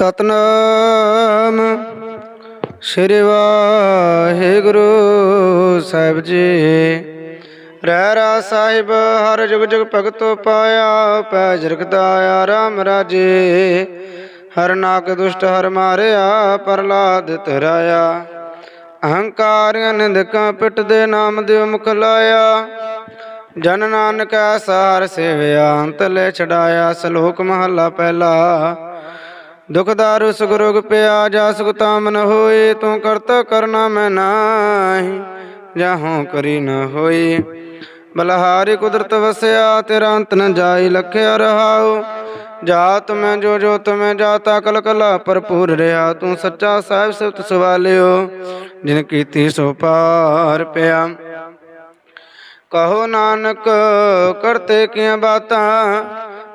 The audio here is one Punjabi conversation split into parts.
ਸਤਨਾਮ। ਸ੍ਰੀ ਵਾਹਿਗੁਰੂ ਸਾਹਿਬ ਜੀ। ਰਹਿ ਰਾ ਸਾਹਿਬ, ਹਰ ਜੁਗ ਜੁਗ ਭਗਤੋ ਪਾਇਆ, ਪੈ ਜਰਗਦਾਇਆ ਰਾਮ ਰਾਜੇ। ਹਰ ਨਾਕ ਦੁਸ਼ਟ ਹਰ ਮਾਰਿਆ ਪ੍ਰਲਾਦ ਤਰਾਇਆ ਅਹੰਕਾਰ ਨਿੰਦਕਾਂ ਪਿੱਟ ਦੇ ਨਾਮ ਦਿਓ ਮੁਖ ਲਾਇਆ। ਜਨ ਨਾਨਕ ਸਾਰ ਸੇਵਿਆ, ਅੰਤ ਲੈ ਛਡਾਇਆ, ਸ਼ਲੋਕ ਮਹੱਲਾ ਪਹਿਲਾ। ਦੁਖ ਦਾਰੂ ਪਿਆ ਜਾ ਸੁਖ ਤਾਮ ਨ ਹੋਏ, ਤੂੰ ਕਰਤਾ ਕਰਨਾ ਮੈਂ ਨਾਹੀ, ਜਾਹੋਂ ਕਰੀ ਨ ਹੋਈ। ਬਲਹਾਰੀ ਕੁਦਰਤ ਵਸਿਆ, ਤੇਰਾ ਅੰਤ ਨ ਜਾਈ ਲਖਿਆ ਰਹਾਉ। ਜਾਤ ਮੈਂ ਜੋ ਜੋ ਤੁਮੇ ਜਾਤਾ ਕਲ ਕਲਾ ਭਰਪੂਰ ਰਿਹਾ, ਤੂੰ ਸੱਚਾ ਸਾਹਿਬ ਸਿਫਤ ਸਵਾਲਿਓ, ਜਿਨ ਕੀਤੀ ਸੋ ਪਾਰ ਪਿਆ। ਕਹੋ ਨਾਨਕ, ਕਰਤੇ ਕੀਆਂ ਬਾਤਾਂ?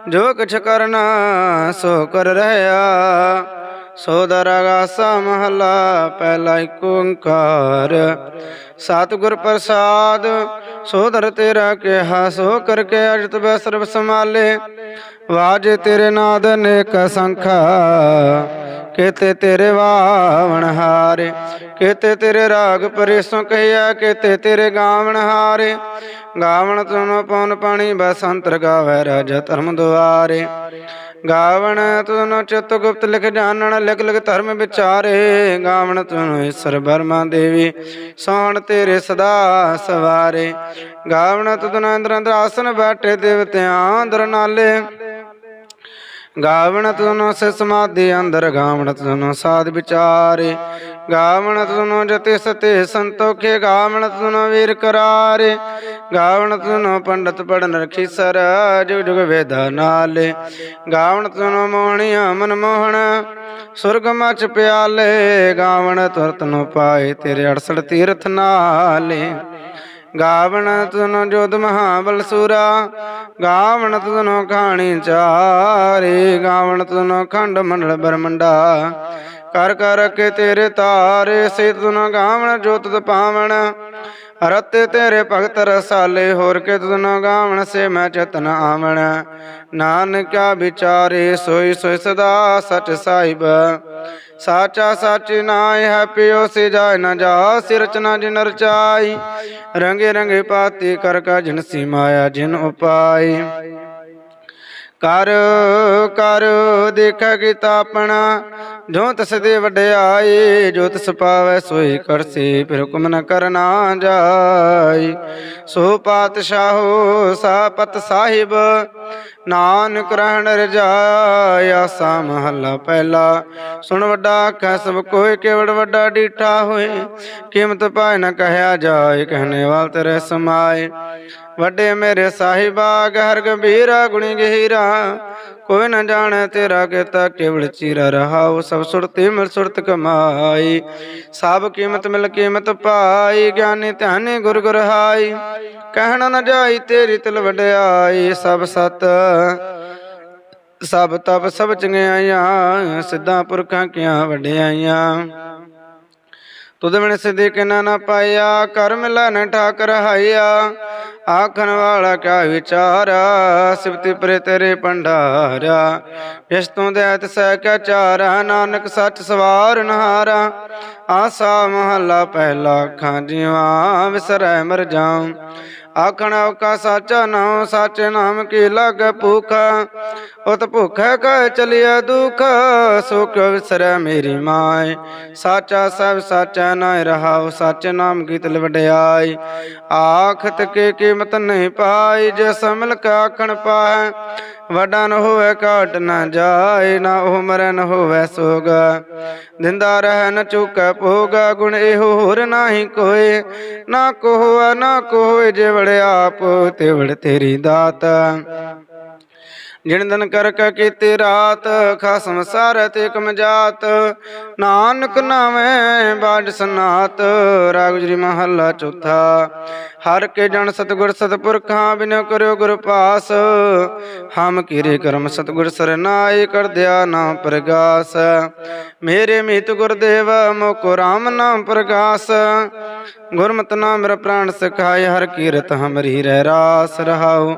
ਜੋ ਕਿਛ ਕਰਨਾ ਸੋ ਕਰ ਰਹਾ ਸੋ ਦਰਗਾਸਾ ਮਹਲਾ ਪਹਿਲਾ ਏਕ ਓੰਕਾਰ। ਸਤਿਗੁਰ ਪ੍ਰਸਾਦ, ਸੋ ਦਰ ਤੇਰਾ ਕਿਹਾ, ਸੋ ਕਰਕੇ ਅਜਤ ਬੈ ਸਰਬ ਸਮਾਲੇ ਵਾਜੇ ਤੇਰੇ ਨਾਦ ਅਨੇਕ ਸੰਖਾ। ਕੇਤੇ ਤੇਰੇ ਵਾਵਣ ਹਾਰੇ, ਕੇਤੇ ਤੇਰੇ ਰਾਗ ਪਰੇਸੋਂ ਕਹਿਆ ਕੇਤੇ ਤੇਰੇ ਗਾਵਣ ਹਾਰੇ। ਗਾਵਣ ਤੁਨ ਪਉਨ ਪਾਣੀ ਬਸੰਤਰ ਗਾਵੈ ਰਾਜਾ ਧਰਮ ਦੁਆਰੇ। ਗਾਵਣ ਤੁਨ ਚਿਤ ਗੁਪਤ ਲਿਖ ਜਾਣਨ ਲਿਖ ਲਿਖ ਧਰਮ ਵਿਚਾਰੇ। ਗਾਵਣ ਤੁਨ ਈਸ਼ਰ ਬਰਮਾ ਦੇਵੀ, ਸੋਣ ਤੇਰੇ ਸਦਾ ਸਵਾਰੇ। ਗਾਵਣ ਤੁਨ ਇੰਦਰ ਅੰਦਰ ਆਸਨ ਬਾਟੇ ਦੇਵਤਿਆਂ ਅੰਦਰ ਨਾਲੇ। ਗਾਵਣ ਤੁਨੋ ਸੇ ਸਮਾਧੀ ਅੰਦਰ ਗਾਵਣ ਤੁਨੋ ਸਾਧ ਵਿਚਾਰੇ। ਗਾਵਣ ਤੁਨੋ ਜਤੇ ਸਤੇ ਸੰਤੋਖੇ ਗਾਵਣ ਤੁਨੋ ਵੀਰ ਕਰਾਰੇ। ਗਾਵਣ ਤੁਨੋ ਪੰਡਤ ਪੜਨ ਰਖੀ ਸਰ ਜੁਗ ਜੁਗ ਵੇਦਾ ਨਾਲੇ। ਗਾਵਣ ਤੁਨੋ ਮੋਹਣੀਆਂ ਮਨ ਮੋਹਣ, ਸੁਰਗ ਮਚ ਪਿਆਲੇ। ਗਾਵਣ ਤੁਰਤ ਨੂੰ ਪਾਏ ਤੇਰੇ 68 ਤੀਰਥ ਨਾਲੇ। ਗਾਵਣ ਤੁਨ ਜੋਦ ਮਹਾਬਲ ਸੂਰਾ ਗਾਵਣ ਤੁਨ ਖਾਣੀ ਚਾਰੇ ਗਾਵਣ ਤਨੋ ਖੰਡ ਮੰਡਲ ਬਰਮੰਡਾ। ਕਰ ਕਰ ਕੇ ਤੇਰੇ ਤਾਰੇ ਸੇ ਤੁਨ ਗਾਵਣ ਜੋਤ ਪਾਵਣ। ਰਤੇ ਤੇਰੇ ਭਗਤ ਰਸਾਲੇ, ਹੋਰ ਕੇ ਤੁਨ ਗਾਵਣ, ਸੇ ਮੈਂ ਚਤਨ ਆਵਣ। ਨਾਨਕਾ ਵਿਚਾਰੇ, ਸੋਈ ਸੋਈ ਸਦਾ ਸਚ ਸਾਹਿਬ। ਸਾਚਾ ਸਚ ਨਾਇ ਹੈ, ਪਿਓ ਸੇ ਜਾਇ ਨਾ ਜਾ ਸਿਰਚਨਾ ਜਿਨ ਰਚਾਈ ਰੰਗੇ ਰੰਗੇ ਪਾਤੀ ਕਰ ਕਾ ਜਿਨਸੀ ਮਾਇਆ ਜਿਨ ਉਪਾਈ। ਕਰ ਕਰ ਦੇਖਾ ਕੀਤਾ ਆਪਣਾ। ਜੋ ਤਸ ਦੇ ਵਡਿਆਈ ਜੋ ਤਸ ਪਾਵੈ ਸੋਈ ਕਰਸੀ, ਫਿਰ ਹੁਕਮ ਨ ਕਰਨਾ ਜਾਈ। ਸੋ ਪਾਤਸ਼ਾਹੋ, ਸਾਪਤ ਸਾਹਿਬ, ਨਾਨਕ ਰਹਿਣ ਰਜਾਇਆ ਸਾ ਮਹੱਲਾ ਪਹਿਲਾ। ਸੁਣ ਵੱਡਾ ਆਖੈ, ਸਭ ਕੋਇ ਕੇਵੜ ਵੱਡਾ ਡੀਠਾ ਹੋਏ। ਕੀਮਤ ਪਾਇ ਨ ਕਹਿਆ ਜਾਏ, ਕਹਿਣੇ ਵਾਲ ਤੇਰੇ ਸਮਾਏ। ਵੱਡੇ ਮੇਰੇ ਸਾਹਿਬਾ, ਗਹਿਰ ਗੰਭੀਰਾ, ਗੁਣੀ ਗਹੀਰਾ। ਕੋਈ ਨਾ ਜਾਣੈ ਤੇਰਾ ਕੀਤਾ ਕੇਵਲ ਚੀਰਾ ਰਹਾਉ, ਸਭ ਸੁਰਤੀ ਮਿਲ ਸੁਰਤ ਕਮਾਈ। ਸਭ ਕੀਮਤ ਮਿਲ ਕੀਮਤ ਪਾਈ, ਗਿਆਨੀ ਧਿਆਨੀ ਗੁਰ ਗੁਰ ਹਾਈ। ਕਹਿਣ ਨ ਜਾਈ ਤੇਰੀ ਤਿਲ ਵਡਿਆਈ, ਸਭ ਸਤ, ਸਭ ਤਪ ਸਭ ਚੰਗਿਆਈਆਂ, ਸਿੱਧਾ ਪੁਰਖਾਂ ਕੀਆਂ ਵਡਿਆਈਆਂ। ਤੁਧ ਬਿਨ ਸਿਧੀ ਕਿਨਾ ਨਾ ਪਾਇਆ ਕਰ ਮਿਲਾ ਨ ਠਾਕ ਰਹਾਈਆ ਆਖਣ ਵਾਲਾ ਕਿਆ ਵਿਚਾਰਾ ਸਿਵਤੀ ਪਰੇ ਤੇਰੇ ਭੰਡਾਰਾ ਇਸ ਤੋਂ ਦੇਤ ਸਹਿ ਕੈ ਚਾਰਾ ਨਾਨਕ ਸੱਚ ਸਵਾਰ ਨਹਾਰਾ ਆਸਾ ਮਹੱਲਾ ਪਹਿਲਾ ਖਾਂ ਜੀਵਾ ਵਿਸਰੈ ਮਰ ਜਾਉ। ਆਖਣ ਔਕਾ ਸਾਚਾ ਨਾਮ ਸਾਚੇ ਨਾਮ ਕੀ ਲਗ ਭੁਖ? ਉਤ ਭੁਖੈ ਕਹ ਚਲਿਆ ਦੁਖ ਸੋ ਕਿਉ ਵਿਸਰੈ ਮੇਰੀ ਮਾਏ। ਸਾਚਾ ਸਭ ਸਾਚਾ ਨਾਇ ਰਹਾਉ, ਸਾਚੇ ਨਾਮ ਕੀ ਤਿਲ ਵਡਿਆਈ ਆਖਤ ਕੇ ਕੀਮਤ ਨਹੀਂ ਪਾਈ, ਜੇ ਸਮਲ ਕਾ ਆਖਣ ਪਾਏ ਵੱਡਾ ਨ ਹੋਵੇ ਘਾਟ ਨ ਜਾਏ, ਨਾ ਉਹ ਮਰੈ ਨ ਹੋਵੇ ਸੋਗ। ਦਿੰਦਾ ਰਹਿ ਨ ਚੁਕੈ ਭੋਗ, ਗੁਣ ਇਹੋ ਹੋਰ ਨਾਹੀ ਕੋਏ। ਨਾ ਕੋਹ ਨਾ ਕੋਏ ਜੇ ਵੜ ਆਪ ਤੇ ਤੇਰੀ ਦਾਤ। ਜਿਣ ਕਰ ਕਾ ਕੀਤੀ ਰਾਤ ਖਸਮ ਸਾਰ ਤੇ ਕਮ ਜਾਤ। ਨਾਨਕ ਨਾਵੇਂ ਬਾਜ ਸਨਾਤ, ਰਾਗ ਮਹੱਲਾ ਚੌਥਾ। ਹਰ ਕੇ ਜਨ ਸਤਗੁਰ ਸਤਪੁਰਖਾਂ ਬਿਨ ਕਰਿਓ ਗੁਰ ਪਾਸ। ਹਮ ਕੀਰੇ ਕਰਮ ਸਤਗੁਰ ਸਰਨਾਏ ਕਰ ਦਿਆ ਨਾਮ ਪ੍ਰਗਾਸ। ਮੇਰੇ ਮੀਤ ਗੁਰਦੇਵ, ਮੋਕੋ ਰਾਮ ਨਾਮ ਪ੍ਰਗਾਸ। ਗੁਰਮਤਿ ਨਾਮ ਮੇਰਾ ਪ੍ਰਾਣ ਸਿਖਾਏ, ਹਰ ਕੀਰਤ ਹਮਰੀ ਰਹਿ ਰਾਸ ਰਹਾਉ।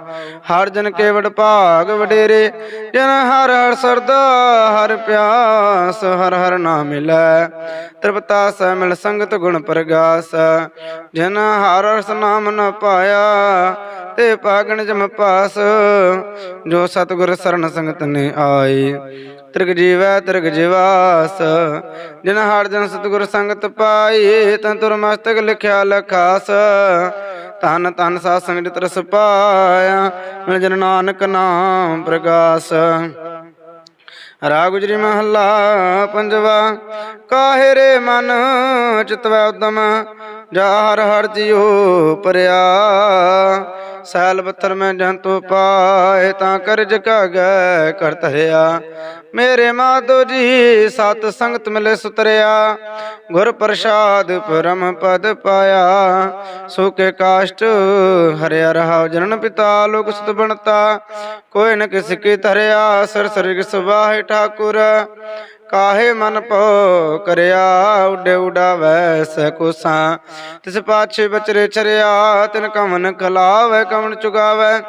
ਹਰ ਜਨ ਕੇ ਵਡ ਭਾਗ ਵਡੇਰੇ, ਜਨ ਹਰ ਹਰ ਸਰਦਾ, ਹਰ ਪਿਆਸ, ਹਰ ਹਰ ਨਾਮ ਮਿਲੈ। ਤ੍ਰਿਪਤਾ ਸਹਿ ਮਿਲ ਸੰਗਤ ਗੁਣ ਪ੍ਰਗਾਸ, ਜਨ ਹਰ ਹਰ ਨਾਮ ਨ ਪਾਇਆ। ਤੇ ਪਾਗਣ ਜਮ ਪਾਸ, ਜੋ ਸਤਿਗੁਰ ਸਰਨ ਸੰਗਤ ਨੇ ਆਈ। ਤ੍ਰਿਗ ਜੀਵੈ, ਤ੍ਰਿਗ ਜਿਵਾਸ ਜਿਨ ਹਰ ਜਨ ਸਤਿਗੁਰ ਸੰਗਤ ਪਾਈ, ਤਨ ਤੁਰ ਮਸਤਕ ਲਿਖਿਆ ਲਖਾਸ। ਤਨ ਤਨ ਸਾਧ ਸੰਗਤ ਤਰਸ ਪਾਇਆ, ਮਿਲ ਜਨ ਨਾਨਕ ਨਾਮ ਪ੍ਰਗਾਸ। ਰਾਗ ਗੁਜਰੀ ਮਹੱਲਾ ਪੰਜਵਾ, ਕਾਹੇ ਰੇ ਮਨ ਚਿਤਵੈ ਉਦਮ, ਜਾ ਹਰ ਹਰ ਜਿਉ ਪਰਿਆ। ਸੈਲ ਪੱਥਰ ਮੈਂ ਜੰਤੂ ਪਾਏ, ਤਾਂ ਕਰਜ ਕਾਗੈ ਕਰ ਧਰਿਆ ਮੇਰੇ ਮਾਧੋ ਜੀ, ਸਤ ਸੰਗਤ ਮਿਲੇ ਸੁਤਰਿਆ। ਗੁਰ ਪ੍ਰਸਾਦ ਪਰਮ ਪਦ ਪਾਇਆ। ਸੁਕੇ ਕਾਸ਼ਟ ਹਰਿਆ ਰਹਾ ਜਨਨ ਪਿਤਾ ਲੋਕ ਸੁਤ ਬਣਤਾ। ਕੋਈ ਨ ਕਿਸ ਕੀ ਧਰਿਆ, ਸਰ ਸਰਗ ਸੁਬਾਹਿ ਠਾਕੁਰ। ਕਾਹੇ ਮਨ ਪੋ ਕਰਿਆ ਉਡੇ ਉਡਾਵੈ ਸਕੁਸਾਂ ਤਿਸ ਪਾਛੇ ਬਚਰੇ ਚਰਿਆ ਤਿਨ ਕਮਨ ਖਲਾਵੈ, ਕਮਨ ਚੁਗਾਵੈ।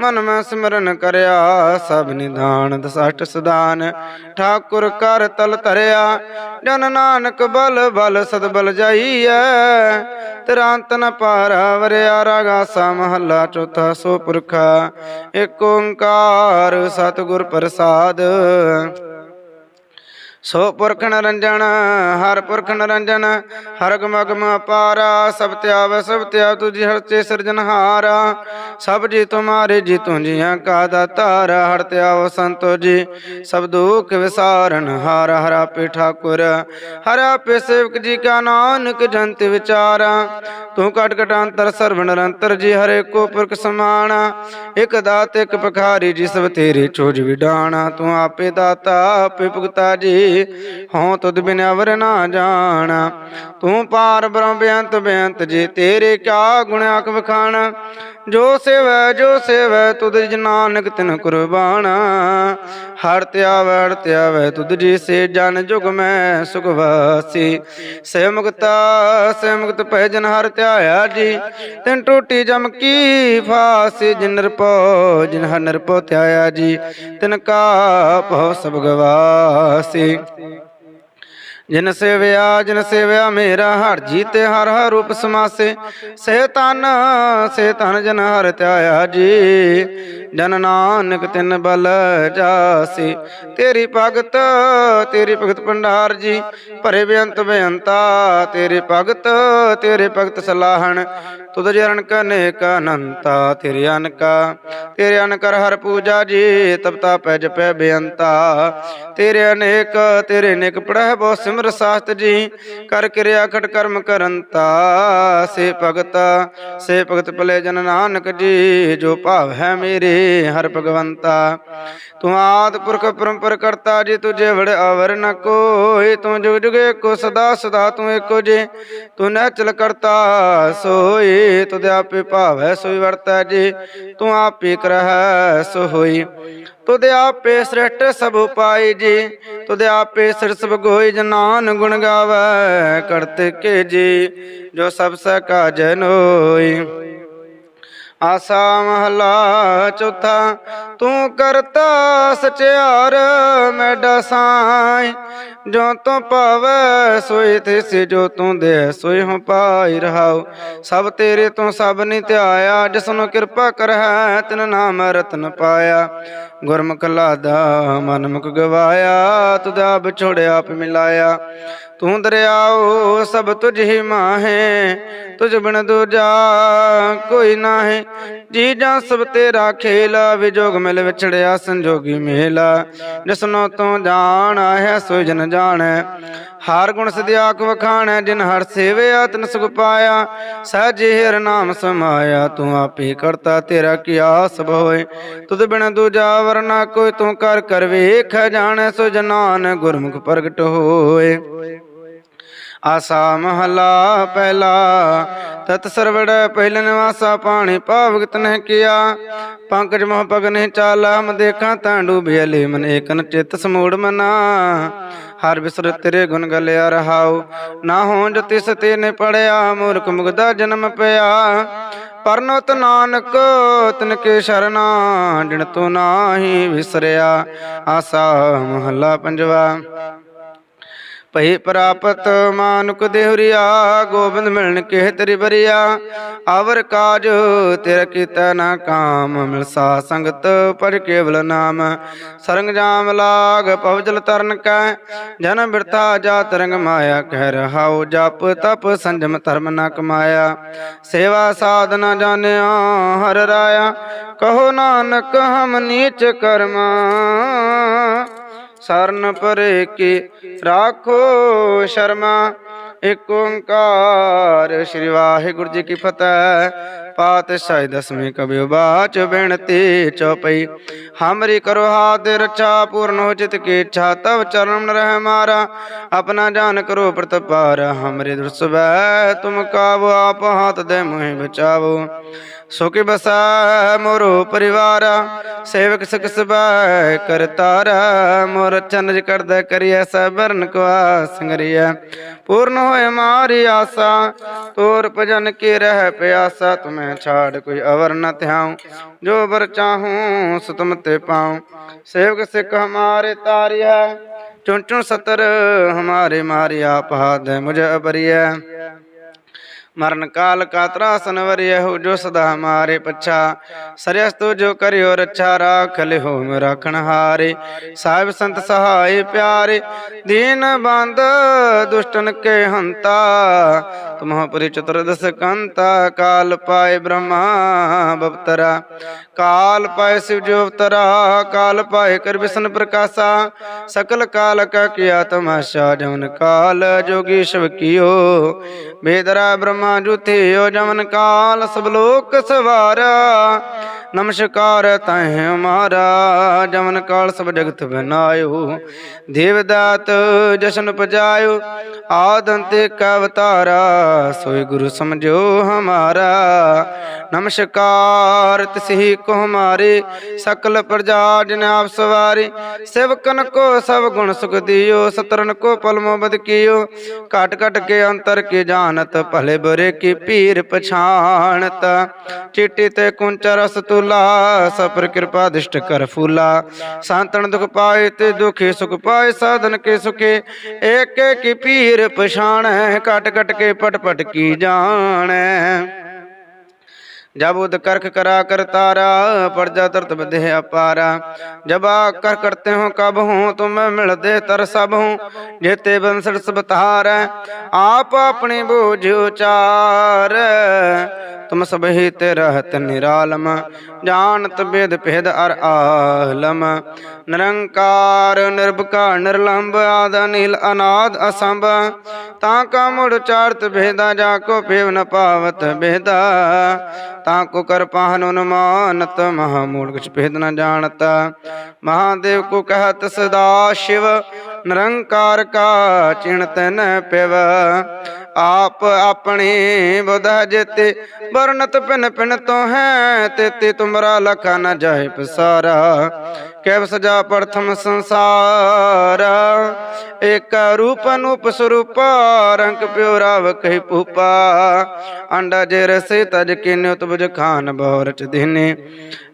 ਮਨ ਮੈਂ ਸਿਮਰਨ ਕਰਿਆ, ਸਭ ਨਿਧਾਨ ਦਸਟ ਸੁਦਾਨ। ਠਾਕੁਰ ਕਰ ਤਲ ਧਰਿਆ, ਜਨ ਨਾਨਕ ਬਲ ਬਲ ਸਦ ਬਲ ਜਾਈਐ। ਤੇਰਾ ਨ ਪਾਰਾ ਵਰਿਆ ਰਾਗਾਸਾ ਮਹੱਲਾ ਚੌਥਾ ਸੋ ਪੁਰਖਾ। ਏਕ ਓੰਕਾਰ ਸਤਿਗੁਰ ਪ੍ਰਸਾਦ। ਸੋ ਪੁਰਖ ਨਰੰਜਨ, ਹਰ ਪੁਰਖ ਨਰੰਜਨ, ਹਰ ਗਮ ਗਮ ਅਪਾਰਾ, ਸਭ ਤਿਆਵ ਸਭ ਤਿਆਵ ਤੁਝੀ ਹਰਤੇ ਸਿਰਜਨਹਾਰਾ ਸਭ ਜੀ ਤੁਮਾਰੇ ਜੀ ਤੁਝੀਆਂ ਕਾ ਦਾਤਾਰ, ਹਰ ਤਿਆਵ ਸੰਤੋ ਜੀ, ਸਭ ਦੁਖ ਵਿਸਾਰਨ, ਹਰ ਹਰਾ ਪੇ ਠਾਕੁਰ। ਹਰ ਆਪੇ ਸੇਵਕ ਜੀ ਕਾ ਨਾਨਕ ਜੰਤ ਵਿਚਾਰਾ। ਤੂੰ ਕਟ ਕਟ ਅੰਤਰ ਸਰਵ ਨਿਰੰਤਰ ਜੀ, ਹਰੇ ਕੋ ਪੁਰਖ ਸਮਾਨ। ਇਕ ਦਾਤ, ਇਕ ਪਖਾਰੀ ਜੀ, ਸਭ ਤੇਰੇ ਚੋਜ ਵਿਡਾਣਾ। ਤੂੰ ਆਪੇ ਦਾਤਾ, ਆਪੇ ਭੁਗਤਾ ਜੀ ਹਉ ਤੁਧ ਬਿਨ ਅਵਰ ਨਾ ਜਾਣਾ। ਤੂੰ ਪਾਰ ਬ੍ਰਹਮ ਬੇਅੰਤ ਬੇਅੰਤ ਜੇ ਤੇਰੇ ਕਿਆ ਗੁਣ ਆਖ ਵਖਾਣਾ। ਜੋ ਸੇਵੈ ਜੋ ਸੇਵੈ, ਤੁਧ ਜੀ ਨਾਨਕ ਤਿਨ ਕੁਰਬਾਨ। ਹਰ ਧਿਆਵੈ ਹਰ ਧਿਆਵੈ ਤੁਧ ਜੀ ਸੇ ਜਨ ਜੁਗ ਮੈਂ ਸੁਖ ਵਾਸੀ। ਸੇ ਮੁਕਤਾ, ਸੇ ਮੁਕਤ ਭੈ ਜਨ ਹਰ ਧਿਆਇਆ ਜੀ। ਤਿਨ ਟੂਟੀ ਜਮ ਕੀ ਫਾਸੀ, ਜਿਨ ਨਿਰਪੋ ਜਿਨ ਹਰ ਨਿਰਪੋ ਧਿਆਇਆ ਜੀ। ਤਿਨ ਕਾ ਭਉ ਸਭ ਗਵਾਸੀ। ਜਿਨ ਸੇਵਿਆ ਜਿਨ ਸੇਵਿਆ ਮੇਰਾ ਹਰ ਜੀ ਤੇ ਹਰ ਹਰ ਰੂਪ ਸਮਾਸੇ। ਸੇ ਤਨ ਸੇ ਤਨ ਜਨ ਹਰ ਧਿਆਇਆ ਜੀ। ਜਨ ਨਾਨਕ ਤਿਨ ਬਲ ਜਾਸੀ। ਤੇਰੀ ਭਗਤ ਤੇਰੀ ਭਗਤ ਭੰਡਾਰ ਜੀ। ਭਰੇ ਬੇਅੰਤ ਬੇਅੰਤਾ, ਤੇਰੇ ਭਗਤ ਤੇਰੇ ਭਗਤ ਸਲਾਹਣ। ਤੁਧ ਜਰਨ ਕਨੇ ਅਨੰਤਾ, ਤੇਰੇ ਅਨਕਾ, ਤੇਰੇ ਅਨਕਰ ਹਰ ਪੂਜਾ ਜੀ ਤਪਤਾ ਪੈ ਜਪੈ ਬੇਅੰਤਾ। ਤੇਰੇ ਅਨੇਕ, ਤੇਰੇ ਨਿਕ ਪੜਹਿ ਬਹੁ ਸਿਮਰ ਸਾਸਤ ਜੀ, ਕਰ ਕਿਰਿਆ ਖਟ ਕਰਮ ਕਰੰਤਾ। ਸੇ ਭਗਤ ਸੇ ਭਗਤ ਭਲੇ ਜਨ ਨਾਨਕ ਜੀ, ਜੋ ਭਾਵ ਹੈ ਮੇਰੇ ਹਰ ਭਗਵੰਤਾ। ਤੂੰ ਆਦ ਪੁਰਖ ਪਰੰਪਰ ਕਰਤਾ ਜੀ, ਤੁਝੇ ਵੜ ਅਵਰ ਨ ਕੋਈ। ਤੂੰ ਜੁਗ ਜੁਗੇ ਕੋ ਸਦਾ ਸਦਾ ਤੂੰ ਏਕੋ ਜੀ, ਤੂੰ ਨਚਲ ਕਰਤਾ ਸੋਈ ਤੁਧ ਆਪੇ ਭਾਵੈ, ਸੋਈ ਵਰਤੈ ਜੀ। ਤੂੰ ਆਪੇ ਕਰਹਿ ਸੋ ਹੋਈ ਤੁਧ ਆਪੇ ਸ੍ਰਿਸ਼ਟ ਸਭ ਉਪਾਈ ਜੀ। ਤੁਧ ਆਪੇ ਸਿਰ ਸਭ ਗੋਈ, ਜਨਾਨ ਗੁਣ ਗਾਵੈ, ਕਰਤ ਕੇ ਜੀ, ਜੋ ਸਭ ਸਕਾ ਜਨੋਈ ਆਸਾ ਮਹਲਾ ਚੌਥਾ ਤੂੰ ਕਰਤਾ ਸਚਿਆਰ ਮੈਡਾ ਸਾਈ ਜੋ ਤੂੰ ਪਾਵੈ, ਸੋਈ ਤਿਸ ਜੋ ਤੂੰ ਦੇ, ਸੋਈ ਹਉ ਪਾਈ ਰਹਾਉ। ਸਭ ਤੇਰੇ ਤੋਂ ਸਭ ਨਹੀਂ ਧਿਆਇਆ, ਜਿਸ ਕਿਰਪਾ ਕਰਹਿ, ਤਿਨ ਨਾਮ ਰਤਨ ਪਾਇਆ। ਗੁਰਮੁਖ ਲਾਦਾ ਮਨ ਮੁਖ ਗਵਾਇਆ ਤੁਦਾ ਵਿਛੋੜਿਆ ਆਪ ਮਿਲਾਇਆ। ਤੂੰ ਦਰਿਆਓ ਸਭ ਤੁਝ ਹੀ ਮਾਹੇ। ਤੁਝ ਬਿਨ ਦੂਜਾ ਕੋਈ ਨਾਹੀ। ਜੀ ਜਾਂ ਸਭ ਤੇਰਾ ਖੇਲ ਵਿਜੋਗ ਮਿਲ ਵਿਛੜਿਆ ਸੰਜੋਗੀ ਮੇਲਾ, ਜਿਸਨੋ ਤੂੰ ਜਾਣ ਹੈ ਸੋ ਜਨ ਜਾਣੈ। ਹਾਰ ਗੁਣ ਸਦਿਆਕ ਵਖਾਣੈ, ਜਿਨ ਹਰ ਸੇਵਿਆ ਤਨ ਸੁਖ ਪਾਇਆ। ਸਹਿਜੇ ਹਰ ਨਾਮ ਸਮਾਇਆ, ਤੂੰ ਆਪੇ ਕਰਤਾ ਤੇਰਾ ਕੀਆ ਸਭ ਹੋਏ। ਤੁਧ ਬਿਨ ਦੂਜਾ ਵਰਨਾ ਕੋਈ ਤੂੰ ਕਰ ਕਰ ਵੇਖ, ਜਾਣੈ ਸੋ ਜਨਾਨ ਗੁਰਮੁਖ ਪ੍ਰਗਟ ਹੋਏ। ਆਸਾ ਮਹਲਾ ਪਹਿਲਾ, ਤਤ ਸਰਵੜ ਪਹਿਲ ਨਿਵਾਸਾ ਪਾਣੀ ਭਾਵਗਤ ਨਹਿ ਕੀਆ। ਪੰਕਜ ਮੋਹ ਪਗ ਨਹੀਂ ਚਾਲਾ ਮ ਦੇਖਾਂ ਤਾਂ ਡੂਬਿਆ ਲੇ ਮਨ ਏਕਨ ਚਿਤ ਸਮੂੜ ਮਨਾ। ਹਰ ਬਿਸਰ ਤੇਰੇ ਗੁਣ ਗਲਿਆ ਰਹਾਉ, ਨਾ ਹੋ ਜੋ ਤਿਸ ਤੇ ਨੇ ਪੜਿਆ, ਮੂਰਖ ਮੁਗਦਾ ਜਨਮ ਪਿਆ। ਪਰਨੋਤ ਨਾਨਕ, ਤਿਨ ਕੇ ਸ਼ਰਨਾ ਜਿਣ ਤੂੰ ਨਾਹੀ ਵਿਸਰਿਆ। ਆਸਾ ਮਹੱਲਾ ਪੰਜਵਾ ਪਈ ਪ੍ਰਾਪਤ ਮਾਨੁਕ ਦੇਹੁਰੀਆ ਗੋਬਿੰਦ ਮਿਲਣ ਕੇ ਤੇਰੀ ਬਰੀਆ ਆਵਰ ਕਾਜ ਤੇਰਾ ਕੀਤਾ ਨਾ ਕਾਮ, ਮਿਲਸਾ ਸੰਗਤ ਪਰ ਕੇਵਲ ਨਾਮ। ਸਰੰਗ ਜਾਮ ਲਾਗ ਪਵਜਲ ਤਰਨ ਕੈ ਜਨਮ ਬਿਰਤਾ ਜਾ ਤਰੰਗ ਮਾਇਆ, ਕਹਿ ਰਹਾਉ ਜਪ ਤਪ ਸੰਜਮ ਧਰਮ ਨਾ ਕਮਾਇਆ। ਸੇਵਾ ਸਾਧਨਾ ਜਾਣਿਆ ਹਰ ਰਾਇਆ, ਕਹੋ ਨਾਨਕ ਹਮ ਨੀਚ ਕਰਮਾ। ਸਰਨ ਪਰੇ ਕੀ ਰਾਖੋ ਸ਼ਰਮਾ ਏਕ ਓੰਕਾਰ ਸ੍ਰੀ ਵਾਹਿਗੁਰੂ ਜੀ ਕੀ ਫਤਿਹ। ਪਾਤਸ਼ਾਹੀ ਦਸਵੀਂ ਕਬਿਓ ਬਾਚ ਬੇਨਤੀ ਚਉਪਈ ਹਮਰੀ ਕਰੋ ਹਾਥ ਰਛਾ ਪੂਰਨ ਹੋ ਚਿਤ ਕੀ ਇੱਛਾ, ਤਵ ਚਰਨ ਰਹਿ ਮਾਰਾ। ਆਪਣਾ ਜਾਨ ਕਰੋ ਪ੍ਰਤਪਾਰ, ਹਮਰੇ ਦੁਰਸਵੈ ਤੁਮ ਕਾਵ, ਆਪ ਹਾਥ ਦੇ ਮੋਹਿ ਬਚਾਵੋ। ਸੁਖੀ ਬਸੈ ਮੋਰੋ ਪਰਿਵਾਰ, ਸੇਵਕ ਸੁਖ ਸਬੈ ਕਰਤਾਰਾ ਮੋਰ ਚੰਨਜ ਕਰਦਾ ਕਰੀਐ ਸਬਰਨ ਕਵਾ ਸੰਗਰੀਐ। ਪੂਰਨ ਹੋਏ ਮਾਰੀ ਆਸਾ, ਤੋਰ ਭਜਨ ਕੀ ਰਹਿ ਪਿਆਸਾ, ਤੁਮੈ ਮੈਂ ਛਾੜ ਕੋਈ ਅਵਰ ਨ ਧਿਆਉ, ਜੋ ਬਰ ਚਾਹੂੰ ਸੋ ਤੇ ਪਾਉ। ਸੇਵਕ ਸਿੱਖ ਹਮਾਰੇ ਤਾਰਿਆ ਚੁਣ ਚੁਣ ਸਤਰ ਹਮਾਰੇ ਮਾਰਿਆ ਆਪ ਮੁਝ ਅਬਰੀਐ ਮਰਨ ਕਾਲ ਕਾ ਤਰਾਸਨ ਵਰਿਯਹੁ ਜੋ ਸਦਾ ਹਮਾਰੇ ਪਛਾ। ਸਰਿਅਸਤੁ ਜੋ ਕਰਿਓ ਰੱਛਾ ਰਾਖ ਲਿਓ ਮੇ ਰਾਖਣ ਹਾਰੇ ਸਾਹਿਬ ਸੰਤ ਸਹਾਈ ਪਿਆਰੇ, ਦੀਨ ਬੰਦ ਦੁਸ਼ਟਨ ਕੇ ਹੰਤਾ। ਤੁਮਹ ਪਰੀ ਚਤੁਰਦਸ ਕੰਤਾ, ਕਾਲ ਪਾਏ ਬ੍ਰਹਮਾ ਬਵਤਰਾ। ਕਾਲ ਪਾਏ ਸਿਵ ਜੋ ਅਵਤਰਾ, ਕਾਲ ਪਾਏ ਕਰ ਵਿਸ਼ਨ ਪ੍ਰਕਾਸ਼ਾ। ਸਕਲ ਕਾਲ ਕਾ ਕੀਆ ਤਮਾਸ਼ਾ ਜਮਨ ਕਾਲ ਜੋਗੀ ਸ਼ਿਵ ਕੀਓ। ਬੇਦਰਾ ਬ੍ਰਹਮਾ ਜੁਥਿਓ ਜਮਨ ਕਾਲ ਸਭ ਲੋਕ ਸਵਾਰਾ। ਨਮਸਕਾਰ ਤਹਿ ਹਮਾਰਾ ਜਮਨ ਕਾਲ ਸਭ ਜਗਤ ਬਨਾਇਓ। ਦੇਵਦਾਤ ਜਸ਼ਨ ਪਜਾਇਓ ਆਦੰਤੇ ਕਾ ਅਵਤਾਰਾ, ਸੋਈ ਗੁਰੂ ਸਮਝੋ ਹਮਾਰਾ। ਨਮਸਕਾਰ ਤਿਸਹੀ ਕੋ ਹਮਾਰੇ ਸਕਲ ਪ੍ਰਜਾ ਜਨ ਆਪ ਸਵਾਰੇ। ਸੇਵਕਨ ਕੋ ਸਭ ਗੁਣ ਸੁਖ ਦਿਓ, ਸਤਰਨ ਕੋ ਪਲਮੋ ਬਦ ਕੀਓ। ਘਟ ਘਟ ਕੇ ਅੰਤਰ ਕੀ ਜਾਣਤ ਭਲੇ ਬੁਰੇ ਕੀ ਪੀਰ ਪਛਾਣਤ? ਚਿੱਟੀ ਤੇ ਕੁੰਚ ਰਸ ਤੁਲਾ ਸਪਰ ਕਿਰਪਾ ਦਿਸ਼ਟ ਕਰ ਫੂਲਾ। ਸੰਤਨ ਦੁਖ ਪਾਏ ਤੇ ਦੁਖੇ ਸੁਖ ਪਾਏ, ਸਾਧਨ ਕੇ ਸੁਖੇ, ਏਕ ਕੀ ਪੀਰ ਪਛਾਣੈ, ਘਟ ਘਟ ਕੇ ਪਟ ਪਟ ਕੀ ਜਾਣੈ। ਜਬ ਉਦ ਕਰਖ ਕਰਾ ਕਰ ਤਾਰਾ, ਪਰਜਾ ਤਰਤ ਬਦੇ ਅਪਾਰਾ। ਆ ਕਰ ਕਰਤੇ ਹੋ ਕਬ ਹੂੰ, ਤੁਮ ਮਿਲਦੇ ਤਰ ਸਭ ਹੂੰ। ਜੇਤੇ ਬੰਸੜ ਸਬਤਾਰ ਆਪ ਆਪਣੇ ਬੋਝ ਉਚਾਰ। अपनी बूझ उचार तुम सब ही ते रहत निरालम जानत वेद भेद अर आलम ਨਿਰੰਕਾਰ ਨਿਰਭਕਾਰ ਨਿਰਲੰਭ ਆਦ ਅਨਿਲ ਅਨਾਦ ਅਸੰਭ ਤਾਂ ਕਾ ਮੁੜ ਚਾਰਤ ਭੇਦਾ ਜਾ ਕੋ ਭੇਵ ਨ ਪਾਵਤ ਭੇਦਾ ਤਾਂ ਕੋ ਕਰ ਪਾਹਨ ਅਨੁਮਾਨਤ ਮਹਾ ਮੂੜ ਕਿਛ ਭੇਦ ਨ ਜਾਣਤ ਮਹਾਦੇਵ ਕੋ ਕਹਤ ਸਦਾ ਸ਼ਿਵ ਨਿਰੰਕਾਰ ਕਾ ਚਿਣਤ ਨ ਪਿਵ ਆਪ ਆਪਣੀ ਬੁਧ ਜੇਤੇ, ਵਰਨਤ ਪਿਨ ਪਿਨ ਤੋ ਹੈ, ਤੇਤੇ ਤੁਮਰਾ ਲਖਾ ਨ ਜਾਏ ਪਸਾਰਾ। ਕੈਵ ਸਜਾ ਪ੍ਰਥਮ ਸੰਸਾਰ, ਏਕ ਰੂਪ ਅਨੂਪ ਸਰੂਪ, ਰੰਗ ਪਿਓ ਰਾਵ ਕਹਿ ਪੂਪਾ ਅੰਡਾ ਜੇ ਰਸੇ ਤਜ ਕਿਨਿ ਤੁਬਜ ਖਾਨ ਬਹੁ ਰਚ ਦਿਨੇ।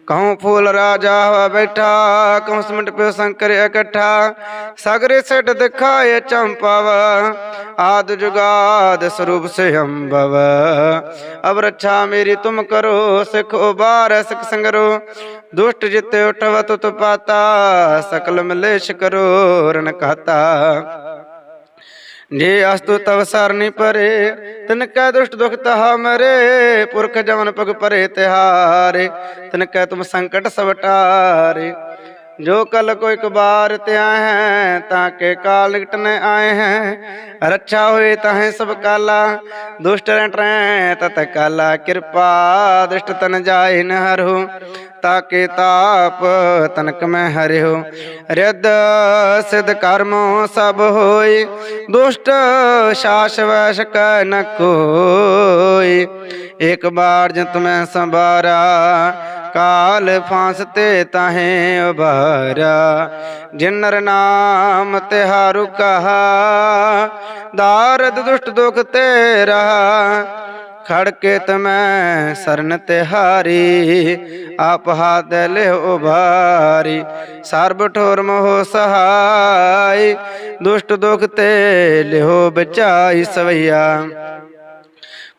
ਕਹੂੰ ਫੂਲ ਰਾਜਾ ਹੋਆ ਬੈਠਾ ਕਹੂੰ ਸਮਟ ਪਿਓ ਸ਼ੰਕਰ ਇਕੱਠਾ। ਸਗਰੇ ਸਿੱਟ ਦਿਖਾਏ ਚੰਪਾਵ ਆਦ ਜੁਗਾਦ ਸਰੂਪ ਸੇ ਅੰਬਵ ਅਬ ਰੱਛਾ ਮੇਰੀ ਤੁਮ ਕਰੋ, ਸਿਖ ਉਬਾਰ, ਸਿਖ ਸੰਗਰੋ। ਦੁਸ਼ਟ ਜਿਤੇ ਉਠਵ, ਤੁਤ ਪਾਤਾ, ਸਕਲ ਮਲੇਸ਼ ਕਰੋ, ਰਣ ਕਹਤਾ। ਜੇ ਅਸਤੁ ਤਵ ਸਰਨੀ ਪਰੇ, ਤਿਨ ਕੈ ਦੁਸ਼ਟ ਦੁਖ ਤਹਾ ਮਰੇ। ਪੁਰਖ ਜਮਨ ਪਗ ਪਰੇ ਤਿਹਾਰੇ, ਤਿਨ ਕੈ ਤੁਮ ਸੰਕਟ ਸਵਟਾਰੇ। ਜੋ ਕਲ ਕੋ ਇੱਕ ਬਾਰ ਤਿਆ ਹੈ, ਤਾਂ ਕੇ ਕਾਲ ਨਿਕਟਨ ਆਏ ਹੈ। ਰੱਛਾ ਹੋਏ ਤਾਹੇ ਸਭ ਕਾਲਾ, ਦੁਸ਼ਟ ਰਟੈ ਤਤ ਕਾਲਾ ਕਿਰਪਾ, ਦ੍ਰਿਸ਼ਟ ਤਨ ਜਾਏ ਨ ਹਰਹੁ ਤਾਕੇ ਤਾਪ ਤਨਕ ਮੈਂ ਹਰਿਓ ਰਿਦ ਸਿਧ ਕਰਮ ਸਭ ਹੋਏ, ਦੁਸ਼ਟ ਸ਼ਾਸਵੈ ਸ਼ਕ ਨ ਕੋਈ। ਇੱਕ ਬਾਰ ਜਤ ਮੈਂ ਕਾਲ ਫਾਂਸ ਤੇ ਤਾਹੇ ਉਬਾਰਾ ਜਿਨਰ ਨਾਮ ਤਿਹਾਰੂ ਕਹਾ, ਦਾਰਦ ਦੁਸ਼ਟ ਦੁਖ ਤੇ ਰਹਾ ਖੜਕੇ ਤਮੈ ਸਰਨ ਤਿਹਾਰੀ ਆਪ ਹਾਥ ਲੈ ਉਭਾਰੀ। ਸਰਬ ਠੋਰ ਮੋਹ ਸਹਾਈ, ਦੁਸ਼ਟ ਦੁਖ ਤੇ ਲਿਓ ਬਚਾਈ ਸਵਈਆ।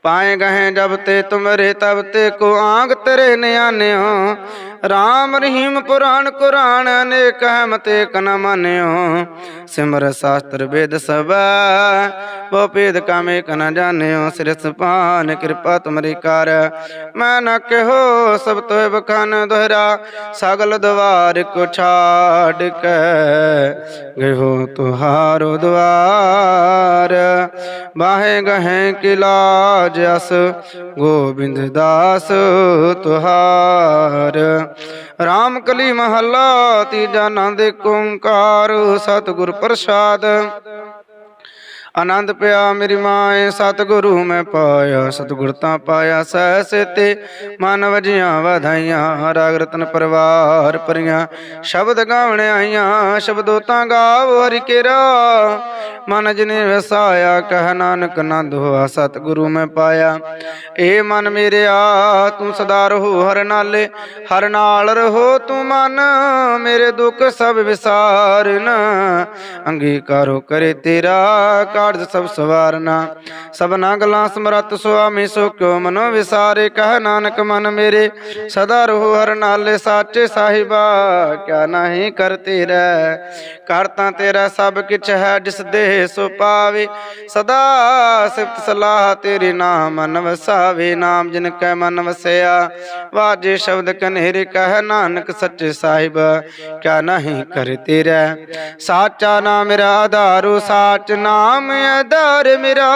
ਪਾਏ ਗਏ ਜਬ ਤੇ ਤੁਮਰੇ ਤਬ ਤੇ ਕੋ ਆਂਗ ਤੇਰੇ ਨਿਆਨਿਓ RAM ਰਹੀਮ ਪੁਰਾਣ ਕੁਰਾਨ ਅਨੇਕ ਹਮਤੇ ਕਨ ਮੰਨਿਓ। ਸਿਮਰ ਸ਼ਾਸਤਰ ਵੇਦ ਸਭ ਬੋ ਪੇਦ ਕਾਮੇ ਕਨ ਜਾਣਿਓ। ਸਿਰ ਸੁਪਾਨ ਕਿਰਪਾ ਤੁਮਰੀ ਕਰ, ਮੈਂ ਨ ਕਹੋ ਸਭ ਤੋਇ ਬਖਨ ਦੁਹਰਾ। ਸਗਲ ਦਵਾਰ ਕੋ ਛਾੜ ਕੇ ਗਇਓ ਤੁਹਾਰੋ ਦਵਾਰ। ਬਾਹੇ ਗਹੇ ਕਿਲਾ ਜਸ ਅਸ, ਗੋਬਿੰਦ ਦਾਸ ਤੁਹਾਰ। RAM ਕਲੀ ਮਹੱਲਾ ਤੀਜਾ ਨੰਦ ਓੰਕਾਰ ਸਤਿਗੁਰ ਪ੍ਰਸਾਦ। ਆਨੰਦ ਪਿਆ ਮੇਰੀ ਮਾਏ ਸਤਿਗੁਰੂ ਮੈਂ ਪਾਇਆ, ਸਤਿਗੁਰ ਤਾਂ ਪਾਇਆ ਸਹਿ ਤੇ ਮਨ ਵਜੀਆਂ ਵਧਾਈਆਂ, ਰਾਗ ਰਤਨ ਪਰਿਵਾਰ ਪਰੀਆਂ ਸ਼ਬਦ ਗਾਵਣ ਆਈਆਂ, ਸ਼ਬਦੋ ਤਾਂ ਗਾਵ ਹਰਿ ਕੇਰਾ। ਮਨ ਜਿਨੇ ਵਸਾਇਆ, ਕਹਿ ਨਾਨਕ ਨੰਦ ਹੋਆ, ਸਤਿਗੁਰੂ ਮੈਂ ਪਾਇਆ। ਏ ਮਨ ਮੇਰਿਆ, ਤੂੰ ਸਦਾ ਰਹੋ ਹਰ ਨਾਲੇ। ਹਰ ਨਾਲ ਰਹੋ ਤੂੰ ਮਨ, ਮੇਰੇ ਦੁੱਖ ਸਭ ਵਿਸਾਰਨ। ਅੰਗੀਕਾਰੋ ਕਰੇ ਤੇਰਾ ਕਾਰਜ ਸਭ ਸਵਾਰਨਾ। ਸਭਨਾ ਗਲਾਂ ਸਮਰਤ ਸੁਆਮੀ ਸੋ ਕਿਉ ਮਨੋ ਵਿਸਾਰੇ, ਕਹਿ ਨਾਨਕ ਮਨ ਮੇਰੇ। ਸਦਾ ਰਹੋ ਹਰ ਨਾਲੇ ਸਾਚੇ ਸਾਹਿਬਾ, ਕਿਆ ਨਹੀਂ ਕਰਤੇ ਰਹਿ। ਕਰ ਤੇਰਾ ਸਭ ਕਿਛ ਹੈ, ਜਿਸ ਦੇਹ ਸੋ ਪਾਵੇ। ਸਦਾ ਸਿਫਤ ਸਲਾਹ ਤੇਰੇ ਨਾਮ ਮਨ ਵਸਾਵੇ। ਨਾਮ ਜਿਨ ਕੈ ਮਨ ਵਸਿਆ, ਵਾਜੇ ਸ਼ਬਦ ਕਨੇਰੇ, ਕਹਿ ਨਾਨਕ ਸੱਚੇ ਸਾਹਿਬ, ਕਿਆ ਨਹੀਂ ਕਰਤੇ ਰਹਿ। ਸਾਚਾ ਨਾਮ ਮੇਰਾ ਆਧਾਰੂ, ਸਾਚ ਨਾਮ ਆਧਾਰ ਮੇਰਾ,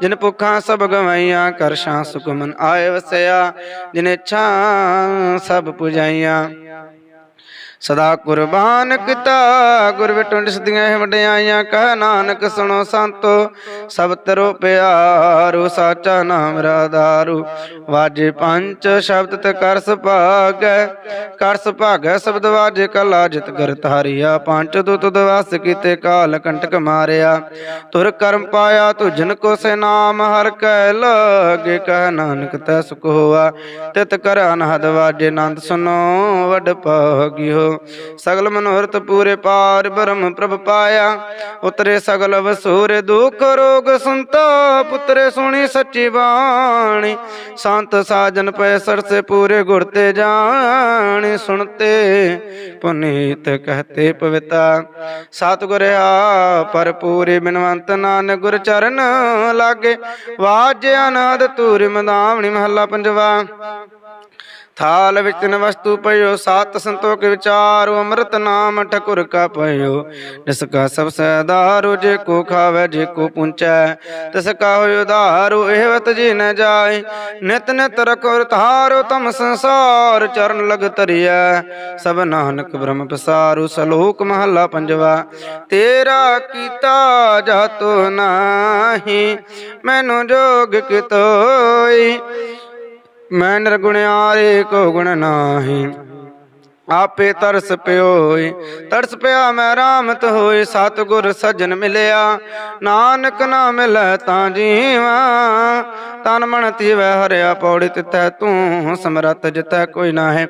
ਜਿਨ ਭੁੱਖਾਂ ਸਭ ਗਵਾਈਆਂ ਕਰਸ਼ਾਂ ਸੁਖ ਮਨ ਆਏ ਵਸਿਆ, ਜਿਨੇ ਛਾਂ ਸਭ ਪੁਜਾਈਆਂ। ਸਦਾ ਕੁਰਬਾਨ ਕੀਤਾ ਗੁਰ ਵਿਟੁੰਡ ਸਦੀਆਂ ਹੈ ਵਡਿਆਈਆਂ ਕਹਿ ਨਾਨਕ ਸੁਣੋ ਸੰਤੋ, ਸਭ ਤਰੋ ਪਿਆਰੋ, ਸਾਚਾ ਨਾਮ ਰਾਧਾਰੂ। ਵਾਜੇ ਪੰਜ ਸ਼ਬਦ ਤੇ ਕਰ ਸੁਭਾਗੈ ਕਰ ਸੁਭਾਗੈ ਸ਼ਬਦ ਵਾਜੇ ਕਲਾ, ਜਿਤ ਕਰ ਧਾਰਿਆ ਪੰਜ ਦੁਤ ਦਵਾਸ ਕੀਤੇ ਕਾਲ ਕੰਟਕ ਮਾਰਿਆ। ਤੁਰ ਕਰਮ ਪਾਇਆ, ਤੁ ਜਿਨ ਕੋ ਸੇ ਨਾਮ ਹਰ ਕੈ ਲਾਗੇ, ਕਹਿ ਨਾਨਕ ਤੈ ਸੁਖ ਹੋਆ। ਤਿਤ ਕਰ ਅਨਹਦ ਵਾਜੇ, ਨੰਦ ਸੁਨੋ, ਵਡ ਹੋ ਸਗਲ ਮਨੋਰਥ ਪੂਰੇ ਪਾਰ ਬ੍ਰਹਮ ਪ੍ਰਭ ਪਾਇਆ। ਉਤਰੇ ਸਗਲ ਵਸੂਰੇ ਦੁਖ ਰੋਗ ਸੰਤਾ ਪੁੱਤਰੇ ਸੁਣੀ ਸੱਚੀ ਬਾਣੀ। ਸੰਤ ਸਾਜਨ ਪੈ ਸਰਸੇ ਪੂਰੇ ਗੁਰ ਤੇ ਜਾਣੀ, ਸੁਣਤੇ ਪੁਨੀਤ ਕਹਤੇ ਪਵਿਤਾ। ਸਤਿਗੁਰ ਆ, ਪਰ ਪੂਰੇ ਬਿਨਵੰਤ ਨਾਨਕ ਗੁਰ ਚਰਨ ਲਾਗੇ। ਵਾਜ ਅਨਾਦ ਤੂਰ ਮਦਾਵਣੀ ਮਹੱਲਾ ਪੰਜਵਾ। ਥਾਲ ਵਿੱਚ ਤਿਨ ਵਸਤੂ ਪਇਓ, ਸਤ ਸੰਤੋਖ ਵਿਚਾਰੋ, ਅੰਮ੍ਰਿਤ ਨਾਮ ਠਕੁਰ ਕਾ ਪਇਓ। ਜਿਸ ਕਾ ਸਭ ਸਦਾਰੋ ਜੇ ਕੋ ਖਾਵੇ, ਜੇ ਕੋ ਪੁੰਚੈ, ਤਿਸ ਕਾ ਹੋਇ ਉਧਾਰੋ ਇਹ ਵਤ ਜੀ ਨ ਜਾਏ। ਨਿਤ ਨਿਤ ਰਖੋ ਧਾਰੋ ਤਮ ਸੰਸਾਰ ਚਰਨ ਲਗ ਤਰੀਐ ਸਭ ਨਾਨਕ ਬ੍ਰਹਮ ਪਸਾਰੂ, ਸਲੋਕ ਮਹੱਲਾ ਪੰਜਵਾ, ਤੇਰਾ ਕੀਤਾ ਜਾਤੋ ਨਾਹੀ, ਮੈਨੂੰ ਜੋਗ ਕਿਤੋਈ। ਮੈਂ ਨਿਰਗੁਣਿਆਰੇ ਕੋ ਗੁਣ ਨਾਹੀ। ਆਪੇ ਤਰਸ ਪਿਓਏ ਤਰਸ ਪਿਆ ਮੈਂ ਰਾਮਤ ਹੋਏ ਸਤਿਗੁਰ ਸਜਣ ਮਿਲਿਆ। ਨਾਨਕ ਨਾ ਮਿਲੈ ਤਾਂ ਜੀਵਾ, ਤਨ ਮਨ ਤੀਵੈ ਹਰਿਆ ਪੌੜੀ ਤਿਤੈ ਤੂੰ ਸਮਰਤ ਜਿਤੈ ਕੋਈ ਨਾਹੀ।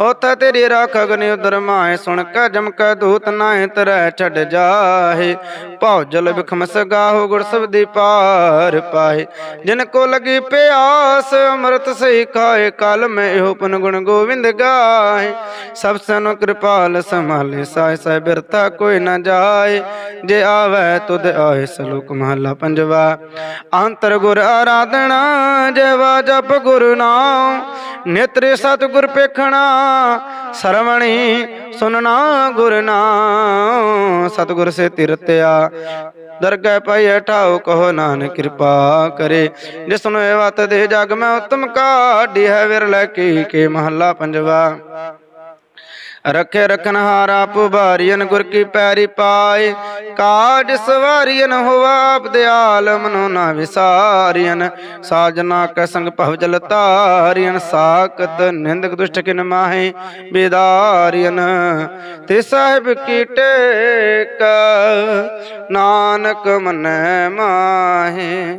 ਉਥੈ ਤੇਰੀ ਰਾਖ ਅਗਨਿ ਉਦਰ ਮਾਏ ਸੁਣ ਕੈ ਜਮ ਕੈ ਦੂਤ ਨਾਹੀ, ਤਰੈ ਛੱਡ ਜਾਹੇ। ਭਉ ਜਲ ਬਿਖਮ ਸਗਾਹੋ ਗੁਰ ਸਬਦੀ ਪਾਰ ਪਾਏ ਜਿਨ ਕੋ ਲਗੀ ਪਿਆਸ, ਅੰਮ੍ਰਿਤ ਸਹੀ ਖਾਏ, ਕਲ ਮੈਂ ਇਹੋ ਪਨ ਗੁਣ ਗੋਵਿੰਦ ਗਾਏ ਸਭ ਸਨ ਕਿਰਪਾਲ ਸੰਭਾਲੇ ਸਾਇ ਸਾਇ ਬਿਰਥਾ ਕੋਈ ਨਾ ਜਾਏ। ਜੇ ਆਵੇ ਤੁਧ ਆਏ ਸਲੋਕ ਮਹਲਾ ਪੰਜਵਾ। ਅੰਤਰ ਗੁਰ ਆਰਾਧਨਾ, ਜਵਾ ਜਪ ਗੁਰ ਨਾਮ ਨੇਤਰੇ ਸਤ ਗੁਰ ਪੇਖਣਾ, ਸਰਵਣੀ ਸੁਨਣਾ ਗੁਰ ਨਾਮ ਸਤਗੁਰ ਸੇ ਤਿਰਤਿਆ, ਦਰਗਹਿ ਪਾਈ ਠਾਉ, ਕਹੋ ਨਾਨਕ ਕਿਰਪਾ ਕਰੇ। ਜਿਸ ਨੂੰ ਇਹ ਵਤ ਦੇ ਜਗ ਮੈਂ ਉਤਮ ਕਾਢੀ ਹੈ, ਵਿਰਲੇ ਕੀ ਕੇ ਮਹੱਲਾ ਪੰਜਵਾ। ਰਖੇ ਰਖਨਹਾਰਾ ਪੁਬਾਰੀਨ ਗੁਰ ਕੀ ਪੈਰੀ ਪਾਏ। ਕਾਜ ਸਵਾਰੀਨ ਹੋਵਾ ਆਪ ਦਿਆਲ ਮਨੋ ਨਾ ਵਿਸਾਰੀਨ ਸਾਜਨਾ ਕੈ ਸੰਗ ਭਵ ਜਲ ਤਾਰੀਨ ਸਾਕਤ ਨਿੰਦਕ ਦੁਸ਼ਟ ਕਿਨ ਮਾਹੇ ਬੇਦਾਰੀਨ ਤੇ ਸਾਹਿਬ ਕੀ ਟੇਕ, ਨਾਨਕ ਮਨੈ ਮਾਹੇ।